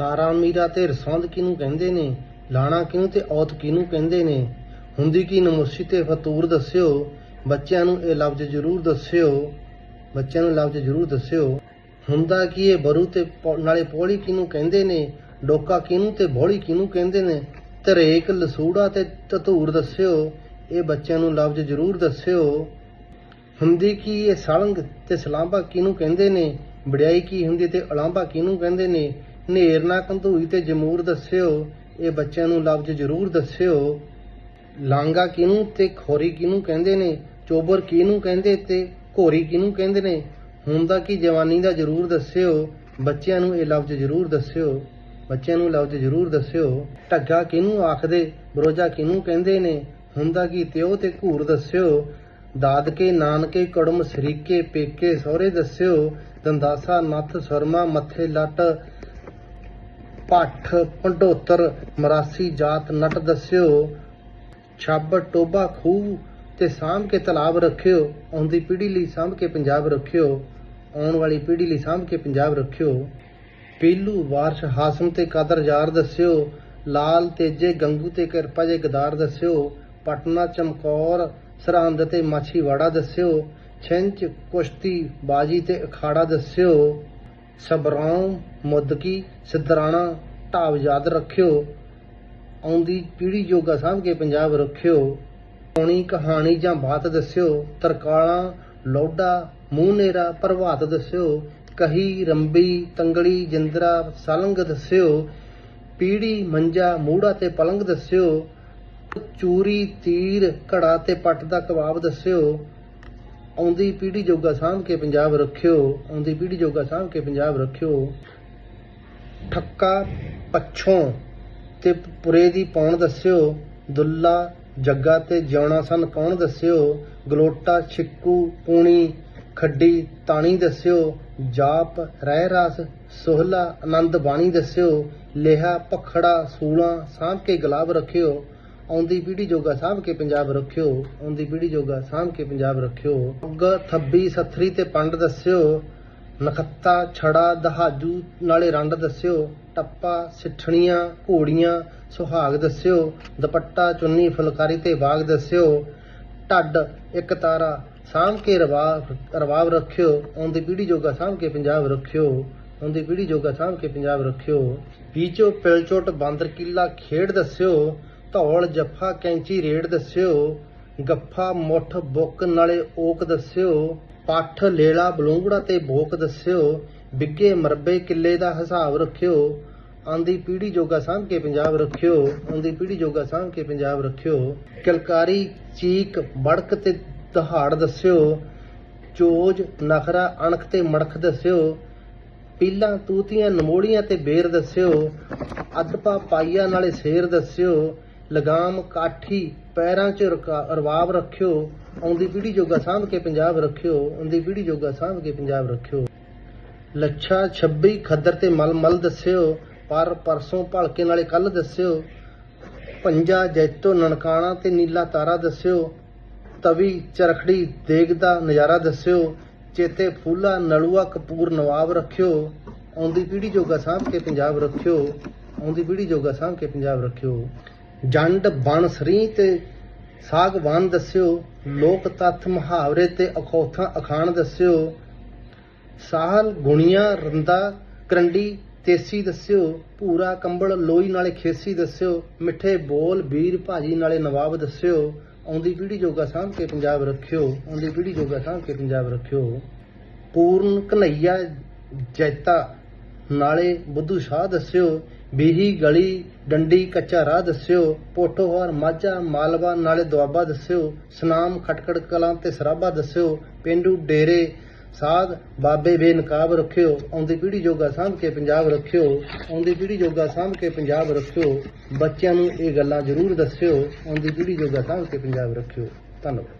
ਤਾਰਾ ਮੀਰਾ ਤੇ ਰਸੰਦ ਕਿਹਨੂੰ ਕਹਿੰਦੇ ਨੇ? ਲਾਣਾ ਕਿਹਨੂੰ ਤੇ ਔਤ ਕਿਹਨੂੰ ਕਹਿੰਦੇ ਨੇ? ਹੁੰਦੀ ਕੀ ਨਮੁਸੀ ਤੇ ਫਤੂਰ ਦੱਸਿਓ? ਬੱਚਿਆਂ ਨੂੰ ਇਹ ਲਫ਼ਜ਼ ਜ਼ਰੂਰ ਦੱਸਿਓ। ਬੱਚਿਆਂ ਨੂੰ ਲਫ਼ਜ਼ ਜ਼ਰੂਰ ਦੱਸਿਓ। ਹੁੰਦਾ ਕੀ ਇਹ ਬਰੂ ਤੇ ਨਾਲੇ ਪੌੜੀ ਕਿਹਨੂੰ ਕਹਿੰਦੇ ਨੇ? ਡੋਕਾ ਕਿਹਨੂੰ ਤੇ ਬੋਲੀ ਕਿਹਨੂੰ ਕਹਿੰਦੇ ਨੇ? ਤਰੇਕ ਲਸੂੜਾ ਤੇ ਧਤੂਰ ਦੱਸਿਓ। ਇਹ ਬੱਚਿਆਂ ਨੂੰ ਲਫ਼ਜ਼ ਜ਼ਰੂਰ ਦੱਸਿਓ। ਹੁੰਦੀ ਕੀ ਇਹ ਸਲੰਗ ਤੇ ਸਲਾਂਬਾ ਕਿਹਨੂੰ ਕਹਿੰਦੇ ਨੇ? ਵਡਿਆਈ ਕੀ ਹੁੰਦੀ ਤੇ ਅਲਾਂਬਾ ਕਿਹਨੂੰ ਕਹਿੰਦੇ ਨੇ? ਨੇਰਨਾ ਕੰਧੂਈ ਤੇ ਜਮੂਰ ਦੱਸਿਓ, ਇਹ ਬੱਚਿਆਂ ਨੂੰ ਲਫ਼ਜ਼ ਜ਼ਰੂਰ ਦੱਸਿਓ। ਲਾਂਗਾ ਕਿਹਨੂੰ ਤੇ ਖੋਰੀ ਕਿਹਨੂੰ ਕਹਿੰਦੇ ਨੇ, ਚੋਬਰ ਕਿਹਨੂੰ ਕਹਿੰਦੇ ਤੇ ਘੋਰੀ ਕਿਹਨੂੰ ਕਹਿੰਦੇ ਨੇ? ਹੁੰਦਾ ਕਿ ਜਵਾਨੀ ਦਾ ਜ਼ਰੂਰ ਦੱਸਿਓ, ਬੱਚਿਆਂ ਨੂੰ ਇਹ ਲਫ਼ਜ਼ ਜ਼ਰੂਰ ਦੱਸਿਓ, ਬੱਚਿਆਂ ਨੂੰ ਲਫ਼ਜ਼ ਜ਼ਰੂਰ ਦੱਸਿਓ। ਢੱਗਾ ਕਿਹਨੂੰ ਆਖਦੇ, ਬਰੋਜਾ ਕਿਹਨੂੰ ਕਹਿੰਦੇ ਨੇ? ਹੁੰਦਾ ਕੀ ਤਿਉ ਤੇ ਘੂਰ ਦੱਸਿਓ, ਦਾਦਕੇ ਨਾਨਕੇ ਕੜਮ ਸਰੀਕੇ ਪੇਕੇ ਸਹੁਰੇ ਦੱਸਿਓ, ਦੰਦਾਸਾ ਨੱਥ ਸਰਮਾ ਮੱਥੇ ਲੱਟ ਭੱਠ ਪੰਡੋਤਰ ਮਰਾਸੀ ਜਾਤ ਨਟ ਦੱਸਿਓ, ਛੱਬ ਟੋਬਾ ਖੂਹ ਤੇ ਸਾਂਭ ਕੇ ਤਲਾਬ ਰੱਖਿਓ ਆਉਂਦੀ ਪੀੜ੍ਹੀ ਲਈ ਸਾਂਭ ਕੇ ਪੰਜਾਬ ਰੱਖਿਓ, ਆਉਣ ਵਾਲੀ ਪੀੜ੍ਹੀ ਲਈ ਸਾਂਭ ਕੇ ਪੰਜਾਬ ਰੱਖਿਓ। ਪੀਲੂ ਵਾਰਸ਼ ਹਾਸਮ ਤੇ ਕਾਦਰ ਯਾਰ ਦੱਸਿਓ, ਲਾਲ ਤੇਜੇ ਗੰਗੂ ਤੇ ਕਿਰਪਾ ਜੇ ਗਦਾਰ ਦੱਸਿਓ, ਪਟਨਾ ਚਮਕੌਰ ਸਰਹੰਦ ਤੇ ਮਾਛੀਵਾੜਾ ਦੱਸਿਓ ਛਿੰਚ ਕੁਸ਼ਤੀ, ਬਾਜੀ ਤੇ ਅਖਾੜਾ ਦੱਸਿਓ ਸਬਰਾਉ ਮੁੱਦਕੀ, ਸਿਧਰਾਣਾ ਢਾਬ ਯਾਦ ਰੱਖਿਓ, ਆਉਂਦੀ ਪੀੜ੍ਹੀ ਜੋਗਾ ਸਾਂਭ ਕੇ ਪੰਜਾਬ ਰੱਖਿਓ ਕੌਣੀ ਕਹਾਣੀ ਜਾਂ ਬਾਤ ਦੱਸਿਓ, ਤਰਕਾਲਾਂ ਲੋਡਾ ਮੂੰਹ ਨੇਰਾ, ਪ੍ਰਭਾਤ ਦੱਸਿਓ, ਕਹੀ, ਰੰਬੀ, ਤੰਗੜੀ, ਜਿੰਦਰਾ, ਸਲੰਗ ਦੱਸਿਓ, ਪੀੜੀ, ਮੰਜਾ, ਮੂੜਾ ਤੇ ਪਲੰਗ ਦੱਸਿਓ, ਚੂਰੀ, ਤੀਰ, ਘੜਾ ਤੇ ਪੱਟ ਦਾ ਕਬਾਬ ਦੱਸਿਓ, ਆਉਂਦੀ ਪੀੜ੍ਹੀ ਜੋਗਾ ਸਾਂਭ ਕੇ ਪੰਜਾਬ ਰੱਖਿਓ, ਆਉਂਦੀ ਪੀੜ੍ਹੀ ਜੋਗਾ ਸਾਂਭ ਕੇ ਪੰਜਾਬ ਰੱਖਿਓ। ਠੱਕਾ ਪੱਛੋਂ ਤੇ ਪੁਰੇ ਦੀ ਪੌਣ ਦੱਸਿਓ, ਦੁੱਲਾ ਜੱਗਾ ਤੇ ਜਿਉਣਾ ਸਨ ਕੌਣ ਦੱਸਿਓ, ਗਲੋਟਾ, ਛਿੱਕੂ, ਪੂਣੀ, ਖੱਡੀ, ਤਾਣੀ ਦੱਸਿਓ, ਜਾਪ ਰਹਿ ਰਸ ਸੋਹਲਾ, ਆਨੰਦ ਬਾਣੀ ਦੱਸਿਓ, ਲੇਹਾ, ਭਖੜਾ, ਸੂਲਾਂ, ਸਾਂਭ ਕੇ ਗੁਲਾਬ ਰੱਖਿਓ, ਆਉਂਦੀ ਪੀੜੀ ਜੋਗਾ ਸਾਂਭ ਕੇ ਪੰਜਾਬ ਰੱਖਿਓ, ਆਉਂਦੀ ਪੀੜ੍ਹੀ ਜੋਗਾ ਸਾਂਭ ਕੇ ਪੰਜਾਬ ਰੱਖਿਓ ਉੱਗ ਥੱਬੀ, ਸੱਥਰੀ ਤੇ ਪੰਡ ਦੱਸਿਓ ਨਖੱਤਾ, ਛੜਾ, ਦਹਾਜੂ, ਨਾਲੇ ਰੰਡ ਦੱਸਿਓ, ਟੱਪਾ, ਸਿੱਠਣੀਆਂ, ਘੋੜੀਆਂ, ਸੁਹਾਗ ਦੱਸਿਓ, ਦੁਪੱਟਾ, ਚੁੰਨੀ, ਫੁਲਕਾਰੀ ਤੇ ਬਾਗ ਦੱਸਿਓ, ਢੱਡ, ਇੱਕ ਤਾਰਾ, ਸਾਂਭ ਕੇ ਰਵਾਬ ਰਵਾਬ ਰੱਖਿਓ ਆਉਂਦੀ ਪੀੜੀ ਜੋਗਾ ਸਾਂਭ ਕੇ ਪੰਜਾਬ ਰੱਖਿਓ ਆਉਂਦੀ ਪੀੜੀ ਜੋਗਾ ਸਾਂਭ ਕੇ ਪੰਜਾਬ ਰੱਖਿਓ। ਪੀਚੋ, ਪਿਲਚੋਟ, ਬਾਂਦਰ ਕਿੱਲਾ, ਖੇਡ ਦੱਸਿਓ, ਧੌਲ, ਜੱਫਾ, ਕੈਂਚੀ ਰੇਡ ਦੱਸਿਓ, ਗੱਫਾ, ਮੁੱਠ, ਬੁੱਕ, ਨਾਲੇ ਓਕ ਦੱਸਿਓ ਪੱਠ ਲੇਲਾ ਬਲੂੰਗੜਾ ਤੇ ਭੋਕ ਦੱਸਿਓ ਬਿੱਗੇ ਮਰਬੇ ਕਿੱਲੇ ਦਾ ਹਿਸਾਬ ਰੱਖਿਓ, ਆਂਦੀ ਪੀੜੀ ਜੋਗਾ ਸਾਂਭ ਕੇ ਪੰਜਾਬ ਰੱਖਿਓ, ਆਂਦੀ ਪੀੜ੍ਹੀ ਜੋਗਾ ਸਾਂਭ ਕੇ ਪੰਜਾਬ ਰੱਖਿਓ। ਕਿਲਕਾਰੀ ਚੀਕ ਬੜਕ ਤੇ ਦਹਾੜ ਦੱਸਿਓ, ਚੋਜ ਨਖਰਾ ਅਣਖ ਤੇ ਮੜਖ ਦੱਸਿਓ, ਪੀਲਾਂ ਤੂਤੀਆਂ ਨਮੋੜੀਆਂ ਤੇ ਬੇਰ ਦੱਸਿਓ ਅਦਪਾ ਪਾਈਆ ਨਾਲੇ ਸ਼ੇਰ ਦੱਸਿਓ ਲਗਾਮ ਕਾਠੀ ਪੈਰਾਂ 'ਚ ਰਵਾਬ ਰੱਖਿਓ, ਆਉਂਦੀ ਪੀੜ੍ਹੀ ਜੋਗਾ ਸਾਂਭ ਕੇ ਪੰਜਾਬ ਰੱਖਿਓ, ਆਉਂਦੀ ਪੀੜ੍ਹੀ ਜੋਗਾ ਸਾਂਭ ਕੇ ਪੰਜਾਬ ਰੱਖਿਓ। ਲੱਛਾ 26 ਖੱਦਰ ਤੇ ਮਲ ਮਲ ਦੱਸਿਓ, ਪਰ ਪਰਸੋਂ ਭਲਕੇ ਨਾਲੇ ਕੱਲ ਦੱਸਿਓ। ਪੰਜਾ ਜੈਤੋ ਨਨਕਾਣਾ ਤੇ ਨੀਲਾ ਤਾਰਾ ਦੱਸਿਓ। ਤਵੀ ਚਰਖੜੀ ਦੇਗ ਦਾ ਨਜ਼ਾਰਾ ਦੱਸਿਓ। ਚੇਤੇ ਫੂਲਾ ਨਲੂਆ ਕਪੂਰ ਨਵਾਬ ਰੱਖਿਓ। ਆਉਂਦੀ ਪੀੜ੍ਹੀ ਜੋਗਾ ਸਾਂਭ ਕੇ ਪੰਜਾਬ ਰੱਖਿਓ, ਆਉਂਦੀ ਪੀੜ੍ਹੀ ਜੋਗਾ ਸਾਂਭ ਕੇ ਪੰਜਾਬ ਰੱਖਿਓ। ਜੰਡ ਬਣ ਸਰੀ ਤੇ ਸਾਗਵਾਨ ਦੱਸਿਓ, ਲੋਕ ਤੱਥ ਮੁਹਾਵਰੇ ਤੇ ਅਖੌਥਾਂ ਅਖਾਣ ਦੱਸਿਓ। ਸਾਹਲ ਗੁਣੀਆਂ ਰੰਦਾ, ਕਰੰਡੀ ਤੇਸੀ ਦੱਸਿਓ, ਭੂਰਾ ਕੰਬਲ ਲੋਈ ਨਾਲੇ ਖੇਸੀ ਦੱਸਿਓ, ਮਿੱਠੇ ਬੋਲ ਵੀਰ ਭਾਜੀ ਨਾਲੇ ਨਵਾਬ ਦੱਸਿਓ। ਆਉਂਦੀ ਪੀੜੀ ਜੋਗਾ ਸਾਂਭ ਕੇ ਪੰਜਾਬ ਰੱਖਿਓ, ਆਉਂਦੀ ਪੀੜ੍ਹੀ ਜੋਗਾ ਸਾਂਭ ਕੇ ਪੰਜਾਬ ਰੱਖਿਓ। ਪੂਰਨ ਕਨਈਆ ਜੈਤਾ, ਨਾਲੇ ਬੁੱਧੂ ਸ਼ਾਹ ਦੱਸਿਓ ਬੀਹੀ ਗਲੀ, ਡੰਡੀ, ਕੱਚਾ ਰਾਹ ਦੱਸਿਓ ਪੋਠੋਹਾਰ ਮਾਝਾ, ਮਾਲਵਾ, ਨਾਲੇ ਦੁਆਬਾ ਦੱਸਿਓ, ਸਨਾਮ, ਖਟਕੜ ਕਲਾਂ ਤੇ ਸਰਾਬਾ ਦੱਸਿਓ, ਪਿੰਡੂ ਡੇਰੇ, ਸਾਧ, ਬਾਬੇ ਬੇਨਕਾਬ ਰੱਖਿਓ, ਆਉਂਦੀ ਪੀੜ੍ਹੀ ਜੋਗਾ ਸਾਂਭ ਕੇ ਪੰਜਾਬ ਰੱਖਿਓ, ਆਉਂਦੀ ਪੀੜ੍ਹੀ ਜੋਗਾ ਸਾਂਭ ਕੇ ਪੰਜਾਬ ਰੱਖਿਓ, ਬੱਚਿਆਂ ਨੂੰ ਇਹ ਗੱਲਾਂ ਜ਼ਰੂਰ ਦੱਸਿਓ, ਆਉਂਦੀ ਪੀੜ੍ਹੀ ਜੋਗਾ ਸਾਂਭ ਕੇ ਪੰਜਾਬ ਰੱਖਿਓ। ਧੰਨਵਾਦ।